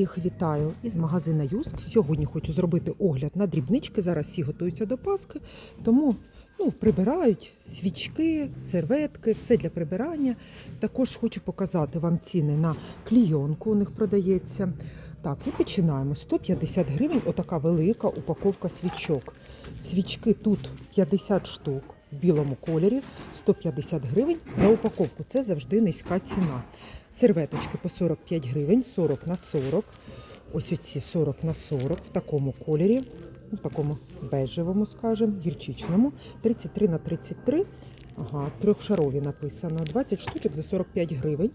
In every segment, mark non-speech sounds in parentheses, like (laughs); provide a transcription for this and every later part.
Їх вітаю із магазина Юск. Сьогодні хочу зробити огляд на дрібнички. Зараз всі готуються до Пасхи, тому ну, прибирають свічки, серветки, все для прибирання. Також хочу показати вам ціни на клійонку. У них продається. Так, і починаємо. 150 гривень, отака велика упаковка свічок. Свічки тут 50 штук в білому кольорі, 150 гривень за упаковку. Це завжди низька ціна. Серветочки по 45 гривень, 40 на 40. Ось оці 40 на 40 в такому кольорі, в такому бежевому, скажімо, гірчичному. 33 на 33. Ага, трьохшарові написано. 20 штучок за 45 гривень.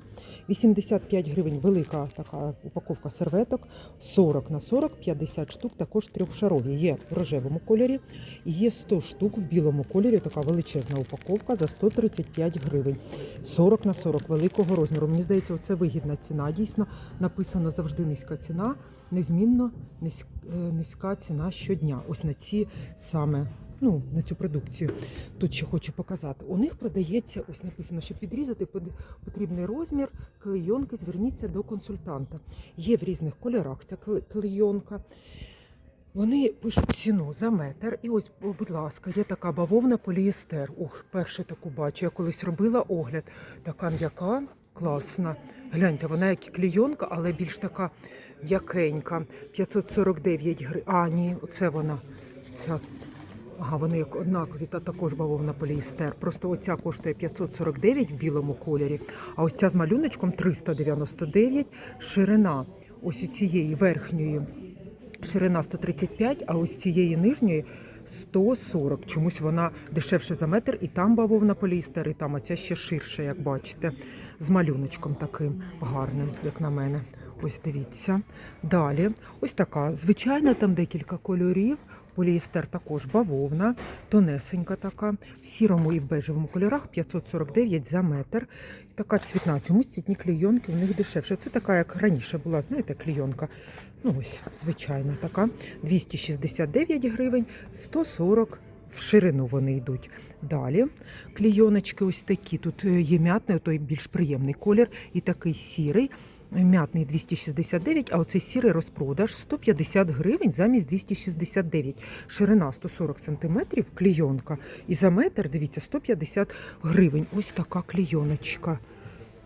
85 гривень велика така упаковка серветок. 40 на 40, 50 штук також трьохшарові. Є в рожевому кольорі. Є 100 штук в білому кольорі. Така величезна упаковка за 135 гривень. 40 на 40 великого розміру. Мені здається, це вигідна ціна. Дійсно написано завжди низька ціна, незмінно е, низька ціна щодня. Ось на ці саме. Ну, на цю продукцію. Тут ще хочу показати. У них продається, ось написано, щоб відрізати потрібний розмір клейонки, зверніться до консультанта. Є в різних кольорах ця кле- клейонка. Вони пишуть ціну за метр. І ось, будь ласка, є така бавовна поліестер. Ух, перше таку бачу. Я колись робила огляд. Така м'яка, класна. Гляньте, вона як і клейонка, але більш така м'якенька. 549 гривень. А, ні, оце вона. Ця. Ага, вони як однакові, та також бавовна поліестер. Просто оця коштує 549 в білому кольорі, а ось ця з малюночком 399. Ширина ось у цієї верхньої ширина 135, а ось цієї нижньої 140. Чомусь вона дешевше за метр, і там бавовна поліестер, і там оця ще ширше, як бачите, з малюночком таким гарним, як на мене. Ось дивіться. Далі, ось така звичайна, там декілька кольорів. Поліестер також бавовна, тонесенька така, в сірому і в бежевому кольорах 549 за метр. Така цвітна. Чомусь цвітні клійонки у них дешевше. Це така, як раніше була, знаєте, клійонка. Ну ось, звичайна така. 269 гривень, 140 в ширину вони йдуть. Далі клійоночки ось такі. Тут е, є м'ятний, той більш приємний колір, і такий сірий. М'ятний 269, а оцей сірий розпродаж 150 гривень замість 269. Ширина 140 сантиметрів, клійонка. І за метр, дивіться, 150 гривень. Ось така клійоночка.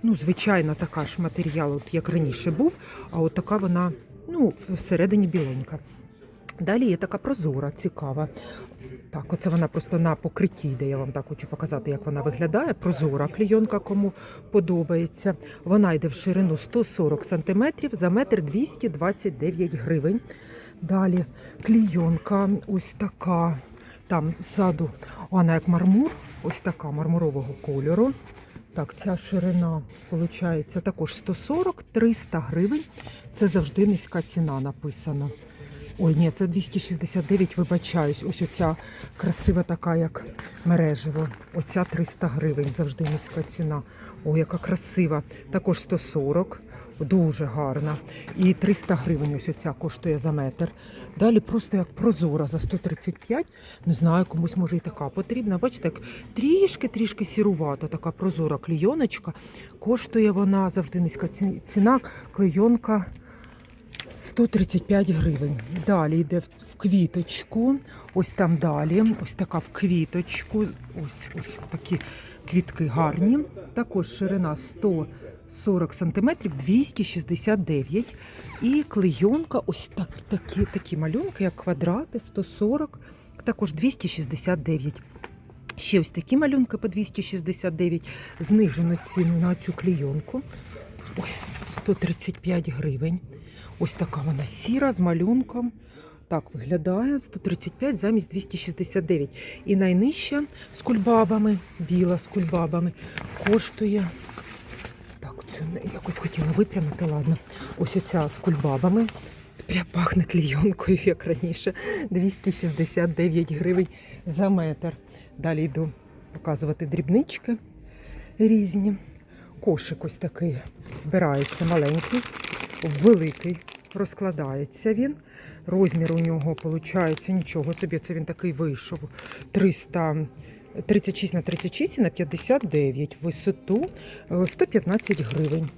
Ну, звичайна така ж матеріал, от як раніше був, а от така вона, ну, всередині біленька. Далі є така прозора, цікава. Так, оце вона просто на покритті йде. Я вам так хочу показати, як вона виглядає. Прозора клійонка, кому подобається. Вона йде в ширину 140 см, за метр 229 гривень. Далі клійонка ось така. Там ззаду вона як мармур, ось така мармурового кольору. Так, ця ширина виходить також 140-300 гривень. Це завжди низька ціна написана. Ой, ні, це 269, вибачаюсь. Ось оця красива така, як мережево. Оця 300 гривень, завжди низька ціна. Ой, яка красива. Також 140, дуже гарна. І 300 гривень ось оця коштує за метр. Далі просто як прозора за 135. Не знаю, комусь може і така потрібна. Бачите, як трішки-трішки сірувата, така прозора клейоночка. Коштує вона завжди низька ціна. Клейонка 135 гривень. Далі йде в- квіточку. Ось там далі. Ось така в квіточку. Ось ось такі квітки гарні. Також ширина 140 см, 269. І клейонка, ось так, такі, такі малюнки, як квадрати, 140, також 269. Ще ось такі малюнки по 269. Знижено ціну на цю клейонку. Ой, 135 гривень. Ось така вона сіра з малюнком. Так виглядає 135 замість 269. І найнижча з кульбабами, біла з кульбабами, коштує. Так, цю якось хотіла випрямити, ладно. Ось оця з кульбабами. Прям пахне клійонкою, як раніше. 269 гривень за метр. Далі йду показувати дрібнички різні. Кошик ось такий збирається маленький, великий. Розкладається він. Розмір у нього виходить нічого собі. Це він такий вийшов. 300, 36 на 36 і на 59. Висоту е, 115 гривень.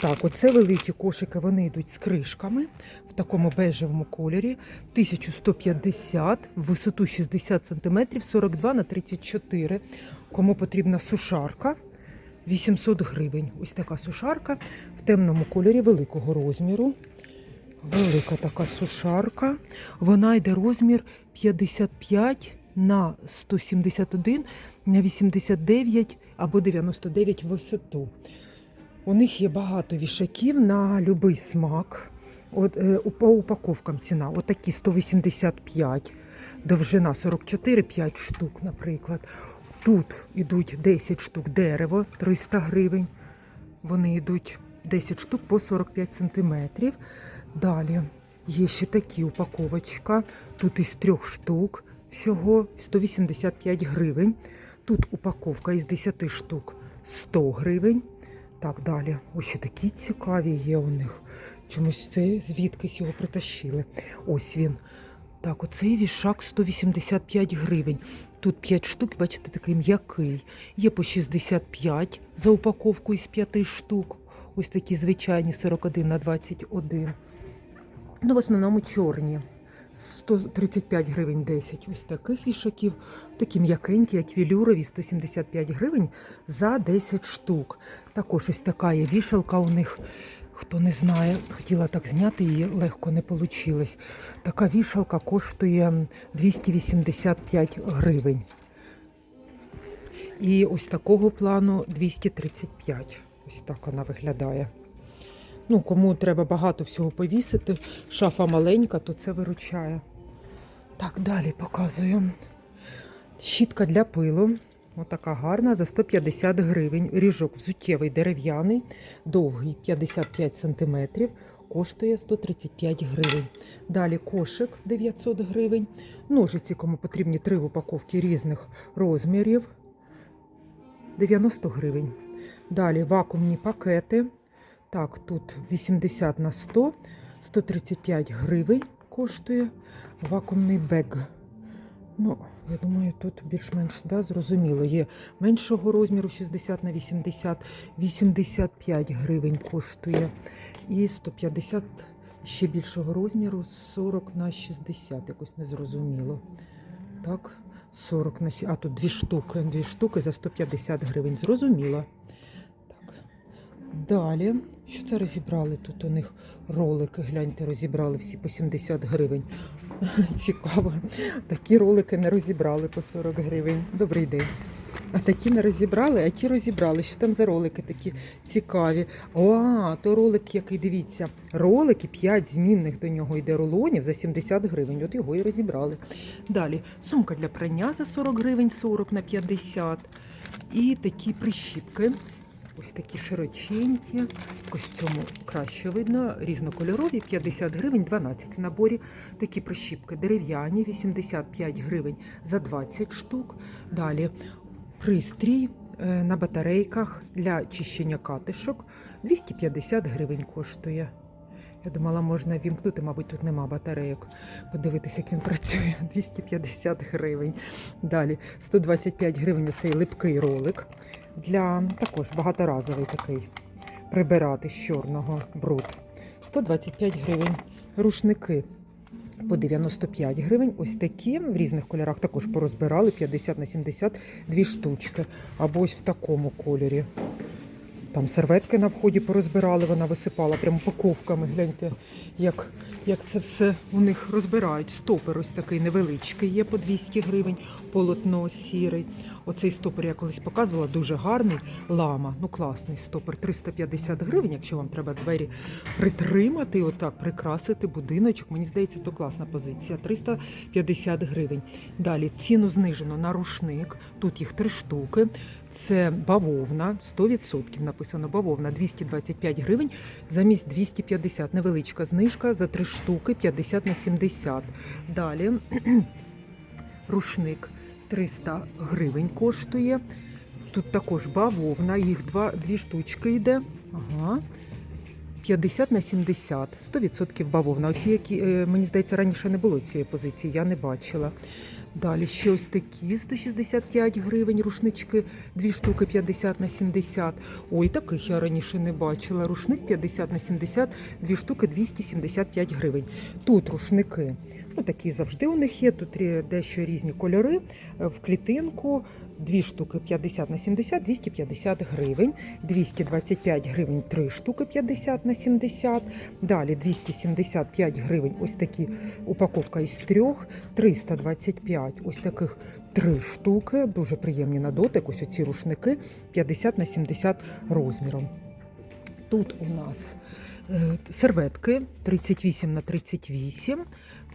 Так, оце великі кошики, вони йдуть з кришками в такому бежевому кольорі. 1150, висоту 60 см, 42 на 34. Кому потрібна сушарка, 800 гривень. Ось така сушарка в темному кольорі великого розміру. Велика така сушарка. Вона йде розмір 55 на 171 на 89 або 99 висоту. У них є багато вішаків на будь-який смак. От, е, по упаковкам ціна. Отакі 185, довжина 44, 5 штук, наприклад. Тут йдуть 10 штук дерево, 300 гривень. Вони йдуть 10 штук по 45 сантиметрів. Далі є ще такі упаковочка. Тут із трьох штук всього 185 гривень. Тут упаковка із 10 штук 100 гривень. Так, далі. Ось ще такі цікаві є у них. Чомусь це звідкись його притащили. Ось він. Так, оцей вішак 185 гривень. Тут 5 штук, бачите, такий м'який. Є по 65 за упаковку із 5 штук. Ось такі звичайні 41 на 21. Ну, в основному чорні. 135 гривень 10 ось таких вішаків. Такі м'якенькі, як вілюрові, 175 гривень за 10 штук. Також ось така є вішалка у них. Хто не знає, хотіла так зняти, її легко не вийшло. Така вішалка коштує 285 гривень. І ось такого плану 235. Ось так вона виглядає. Ну, кому треба багато всього повісити, шафа маленька, то це виручає. Так, далі показую. Щітка для пилу. Отака гарна за 150 гривень. Ріжок взуттєвий дерев'яний, довгий 55 см, коштує 135 гривень. Далі кошик 900 гривень. Ножиці, кому потрібні три упаковки різних розмірів. 90 гривень. Далі вакуумні пакети. Так, тут 80 на 100, 135 гривень коштує вакуумний бег. Ну, я думаю, тут більш-менш да, зрозуміло. Є меншого розміру 60 на 80, 85 гривень коштує. І 150 ще більшого розміру 40 на 60, якось незрозуміло. Так, 40 на 60. А тут дві штуки. Дві штуки за 150 гривень. Зрозуміло. Так. Далі, що це розібрали? Тут у них ролики, гляньте, розібрали всі по 70 гривень. (laughs) Цікаво. Такі ролики не розібрали по 40 гривень. Добрий день. А такі не розібрали, а ті розібрали. Що там за ролики такі цікаві? О, то ролик, який дивіться, ролики 5 змінних до нього йде рулонів за 70 гривень. От його і розібрали. Далі сумка для прання за 40 гривень, 40 на 50. І такі прищіпки. Ось такі широченькі, цьому краще видно, різнокольорові, 50 гривень, 12 в наборі. Такі прищіпки дерев'яні, 85 гривень за 20 штук. Далі пристрій е, на батарейках для чищення катишок 250 гривень коштує. Я думала, можна вімкнути, мабуть, тут нема батарейок. Подивитися, як він працює. (laughs) 250 гривень. Далі 125 гривень цей липкий ролик для також багаторазовий такий прибирати з чорного бруд. 125 гривень. Рушники по 95 гривень. Ось такі в різних кольорах також порозбирали 50 на 70 дві штучки. Або ось в такому кольорі. Там серветки на вході порозбирали, вона висипала прямо упаковками. Гляньте, як, як це все у них розбирають. Стопер ось такий невеличкий є по 200 гривень, полотно сірий. Оцей стопер я колись показувала, дуже гарний. Лама, ну класний стопер, 350 гривень, якщо вам треба двері притримати, отак прикрасити будиночок. Мені здається, то класна позиція. 350 гривень. Далі ціну знижено на рушник. Тут їх три штуки. Це бавовна, 100% написано бавовна, 225 гривень замість 250. Невеличка знижка за три штуки 50 на 70. Далі (clears throat) рушник 300 гривень коштує. Тут також бавовна, їх два, дві штучки йде. Ага. 50 на 70, 100% бавовна. Оці, які, е, мені здається, раніше не було цієї позиції, я не бачила. Далі ще ось такі 165 гривень, рушнички, дві штуки 50 на 70. Ой, таких я раніше не бачила. Рушник 50 на 70, дві штуки 275 гривень. Тут рушники. Ну, такі завжди у них є. Тут дещо різні кольори. Е, В клітинку дві штуки 50 на 70, 250 гривень. 225 гривень, три штуки 50 на 70. Далі 275 гривень. Ось такі упаковка із трьох. 325 ось таких три штуки. Дуже приємні на дотик. Ось оці рушники 50 на 70 розміром. Тут у нас е, серветки 38 на 38.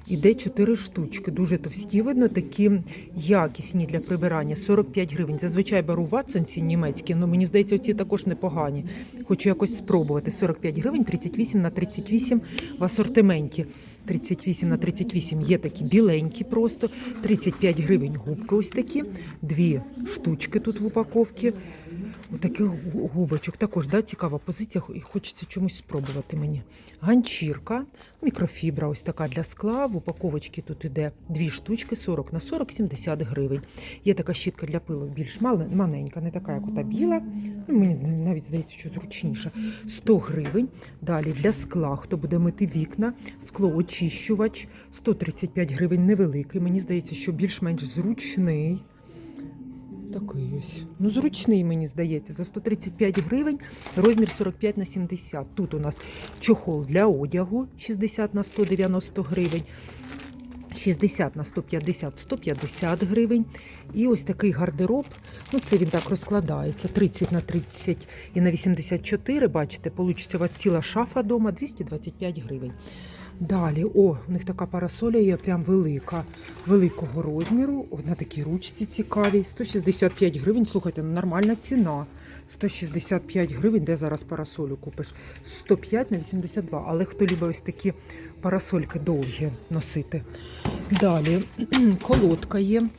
Іде 4 штучки, дуже товсті, видно, такі якісні для прибирання. 45 гривень. Зазвичай беру ватсонці німецькі, але мені здається, оці також непогані. Хочу якось спробувати. 45 гривень, 38 на 38 в асортименті. 38 на 38 є такі біленькі просто. 35 гривень губки ось такі. Дві штучки тут в упаковці. Отаких гу- губочок. Також да, цікава позиція, і хочеться чомусь спробувати мені. Ганчірка, мікрофібра, ось така для скла. В упаковочці тут іде дві штучки, 40 на 40, 70 гривень. Є така щітка для пилу, більш мал- маленька, не така, як ота біла. Ну, мені навіть здається, що зручніша. 100 гривень. Далі для скла, хто буде мити вікна, склоочищувач 135 гривень, невеликий. Мені здається, що більш-менш зручний. Такий ось. Ну, зручний, мені здається, за 135 гривень, розмір 45 на 70. Тут у нас чохол для одягу 60 на 190 гривень. 60 на 150 150 гривень. І ось такий гардероб. Ну, це він так розкладається. 30 на 30 і на 84. Бачите, получиться у вас ціла шафа дома 225 гривень. Далі, о, у них така парасоля є прям велика, великого розміру. О, на такій ручці цікавій. 165 гривень. Слухайте, ну, нормальна ціна. 165 гривень, де зараз парасолю купиш? 105 на 82. Але хто любить ось такі парасольки довгі носити. Далі (clears throat) колодка є.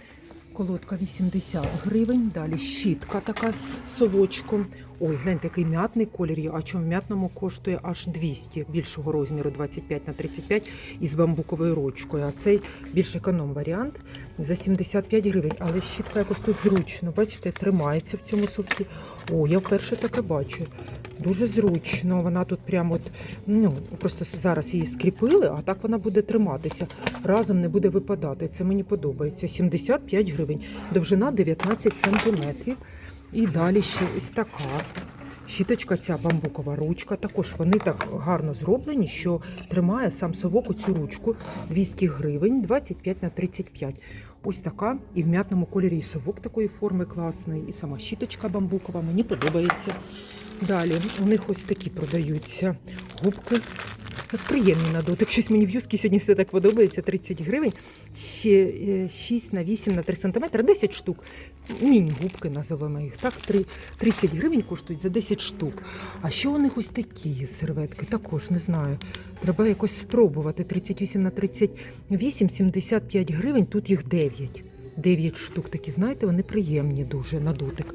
Колодка 80 гривень. Далі щітка така з совочком. Ой, гляньте, який м'ятний колір є. А чому в м'ятному коштує аж 200 більшого розміру 25 на 35 із бамбуковою ручкою. А цей більш економ варіант за 75 гривень. Але щітка якось тут зручно. Бачите, тримається в цьому совці. О, я вперше таке бачу. Дуже зручно. Вона тут прямо от, ну, просто зараз її скріпили, а так вона буде триматися. Разом не буде випадати. Це мені подобається. 75 гривень. Довжина 19 сантиметрів. І далі ще ось така. Щіточка ця бамбукова ручка. Також вони так гарно зроблені, що тримає сам совок оцю ручку 200 гривень, 25 на 35. Ось така. І в м'ятному кольорі і совок такої форми класної, і сама щіточка бамбукова. Мені подобається. Далі у них ось такі продаються губки. Так приємні на дотик. Щось мені в юскі сьогодні все так подобається. 30 гривень. Ще е, 6 на 8 на 3 см, 10 штук. Міні-губки називаємо їх. Так, Три- 30 гривень коштують за 10 штук. А що у них ось такі серветки? Також не знаю. Треба якось спробувати. 38 на 38, 75 гривень, тут їх 9. 9 штук такі, знаєте, вони приємні дуже на дотик.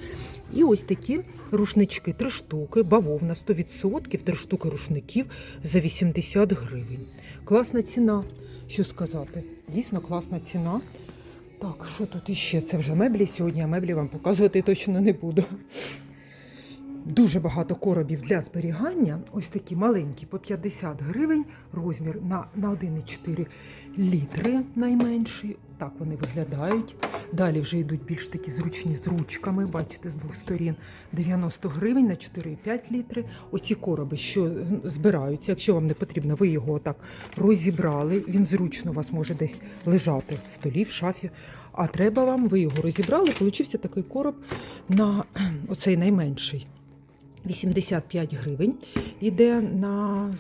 І ось такі рушнички, 3 штуки, бавовна 100%, 3 штуки рушників за 80 гривень. Класна ціна. Що сказати? Дійсно класна ціна. Так, що тут іще? Це вже меблі сьогодні, а меблі вам показувати точно не буду. Дуже багато коробів для зберігання. Ось такі маленькі по 50 гривень, розмір на, на 1,4 літри найменший. Так вони виглядають. Далі вже йдуть більш такі зручні з ручками, бачите, з двох сторін. 90 гривень на 4,5 літри. Оці короби, що збираються, якщо вам не потрібно, ви його отак розібрали. Він зручно у вас може десь лежати в столі, в шафі. А треба вам, ви його розібрали, получився такий короб на оцей найменший. 85 гривень. Іде на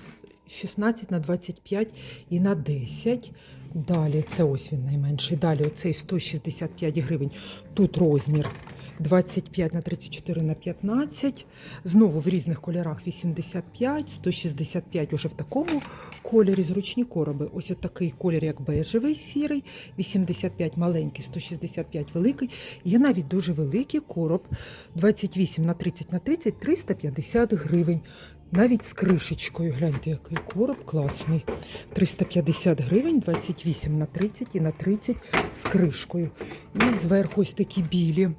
16, на 25 і на 10. Далі це ось він найменший. Далі оцей 165 гривень. Тут розмір 25 на 34 на 15. Знову в різних кольорах 85, 165 уже в такому кольорі. Зручні короби. Ось такий колір, як бежевий сірий, 85 маленький, 165 великий. Є навіть дуже великий короб 28 на 30 на 30, 350 гривень. Навіть з кришечкою. Гляньте, який короб класний. 350 гривень, 28 на 30 і на 30 з кришкою. І зверху ось такі білі.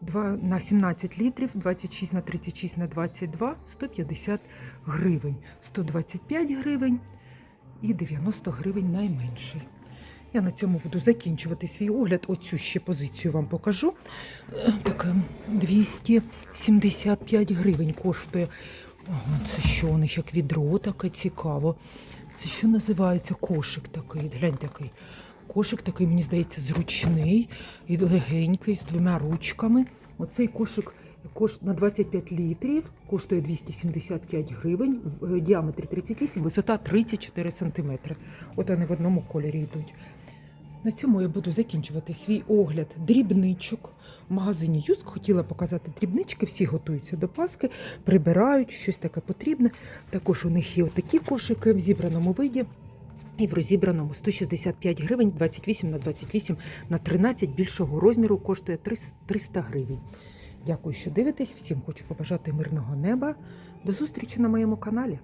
2 на 17 літрів, 26 на 36 на 22, 150 гривень. 125 гривень і 90 гривень найменший. Я на цьому буду закінчувати свій огляд. Оцю ще позицію вам покажу. Е, Така 275 гривень коштує. Це що у них як відро таке цікаво. Це що називається кошик такий? Глянь такий. Кошик такий, мені здається, зручний і легенький, з двома ручками. Оцей кошик кош... на 25 літрів коштує 275 гривень, в е, діаметрі 38, висота 34 сантиметри. От вони в одному кольорі йдуть. На цьому я буду закінчувати свій огляд дрібничок. В магазині Юск хотіла показати дрібнички, всі готуються до Паски, прибирають, щось таке потрібне. Також у них є такі кошики в зібраному виді. І в розібраному 165 гривень, 28 на 28 на 13 більшого розміру коштує 300 гривень. Дякую, що дивитесь. Всім хочу побажати мирного неба. До зустрічі на моєму каналі.